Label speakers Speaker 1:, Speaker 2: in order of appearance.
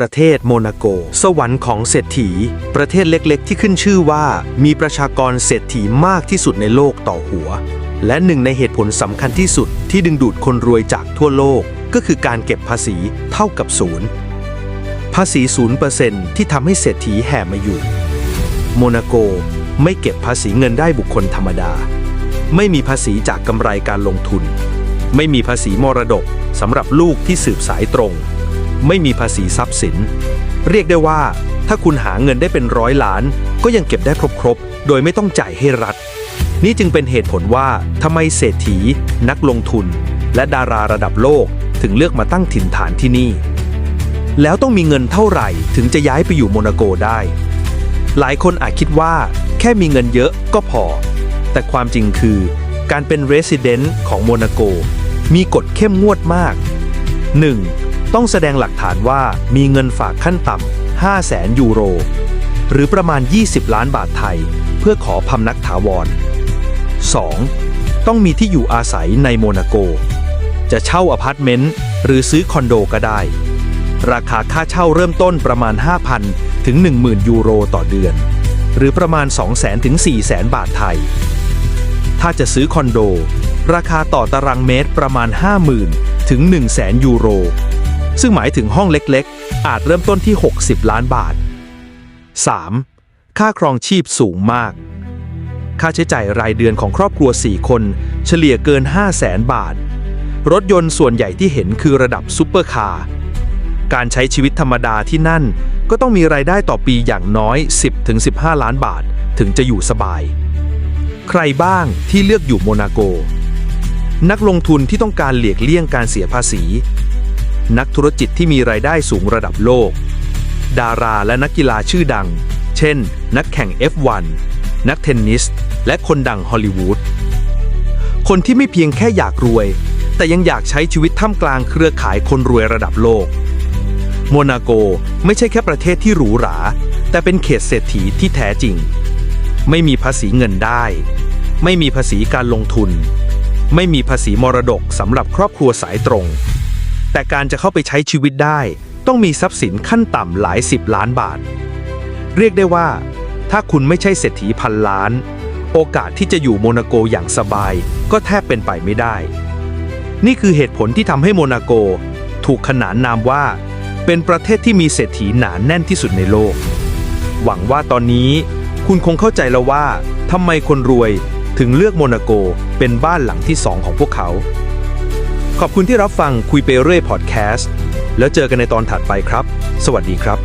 Speaker 1: ประเทศโมนาโก สวรรค์ของเศรษฐี ประเทศเล็กๆ ที่ขึ้นชื่อว่า มีประชากรเศรษฐีมากที่สุดในโลกต่อหัว และหนึ่งในเหตุผลสำคัญที่สุดที่ดึงดูดคนรวยจากทั่วโลก ก็คือการเก็บภาษีเท่ากับศูนย์ภาษี0%ที่ทำให้เศรษฐีแห่มาอยู่ โมนาโกไม่เก็บภาษีเงินได้บุคคลธรรมดา ไม่มีภาษีจากกำไรการลงทุน ไม่มีภาษีมรดกสำหรับลูกที่สืบสายตรง ไม่มีภาษีทรัพย์สิน เรียกได้ว่า ถ้าคุณหาเงินได้เป็นร้อยล้าน ก็ยังเก็บได้ครบๆ โดยไม่ต้องจ่ายให้รัฐ นี่จึงเป็นเหตุผลว่าทำไมเศรษฐี นักลงทุน และดาราระดับโลกถึงเลือกมาตั้งถิ่นฐานที่นี่ แล้วต้องมีเงินเท่าไหร่ถึงจะย้ายไปอยู่โมนาโกได้ หลายคนอาจคิดว่าแค่มีเงินเยอะก็พอ แต่ความจริงคือ การเป็น Resident ของโมนาโก มีกฎเข้มงวดมาก 1. ต้องแสดงหลักฐานว่ามีเงินฝากขั้นต่ำ 5 0 0แสนยูโร หรือประมาณ 20 ล้านบาทไทย เพื่อขอพำนักถาวร 2. ต้องมีที่อยู่อาศัยในโมนาโก จะเช่าอพาร์ตเมนต์หรือซื้อคอนโดก็ได้ ราคาค่าเช่าเริ่มต้นประมาณ 5,000 ถึง 10,000 ยูโรต่อเดือน หรือประมาณ 200,000 ถึง 400,000 บาทไทย ถ้าจะซื้อคอนโด ราคาต่อตารางเมตรประมาณ 50,000 ถึง 100,000 ยูโร ซึ่งหมายถึงห้องเล็กๆ อาจเริ่มต้นที่ 60 ล้านบาท 3. ค่าครองชีพสูงมาก ค่าใช้จ่ายรายเดือนของครอบครัว 4 คน เฉลี่ยเกิน 5 0 0แสนบาท รถยนต์ส่วนใหญ่ที่เห็นคือระดับซุปเปอร์คาร์ การใช้ชีวิตธรรมดาที่นั่น ก็ต้องมีรายได้ต่อปีอย่างน้อย 10-15 ล้านบาท ถึงจะอยู่สบาย ใครบ้างที่เลือกอยู่โมนาโก นักลงทุนที่ต้องการเลียกเลี่ยงการเสียภาษี นักธุรกิจที่มีรายได้สูงระดับโลก ดาราและนักกีฬาชื่อดัง เช่น นักแข่ง F1 นักเทนนิส และคนดังฮอลลีวูด คนที่ไม่เพียงแค่อยากรวย แต่ยังอยากใช้ชีวิตท่ามกลางเครือข่ายคนรวยระดับโลก โมนาโกไม่ใช่แค่ประเทศที่หรูหรา แต่เป็นเขตเศรษฐีที่แท้จริง ไม่มีภาษีเงินได้ ไม่มีภาษีการลงทุน ไม่มีภาษีมรดกสำหรับครอบครัวสายตรง แต่การจะเข้าไปใช้ชีวิตได้ ต้องมีทรัพย์สินขั้นต่ำหลายสิบล้านบาท เรียกได้ว่า ถ้าคุณไม่ใช่เศรษฐีพันล้าน โอกาสที่จะอยู่โมนาโกอย่างสบาย ก็แทบเป็นไปไม่ได้ นี่คือเหตุผลที่ทำให้โมนาโก ถูกขนานนามว่า เป็นประเทศที่มีเศรษฐีหนาแน่นที่สุดในโลก หวังว่าตอนนี้คุณคงเข้าใจแล้วว่าทำไมคนรวยถึงเลือกโมนาโกเป็นบ้านหลังที่สองของพวกเขา ขอบคุณที่รับฟังคุยไปเรื่อยพอดแคสต์แล้วเจอกันในตอนถัดไปครับ สวัสดีครับ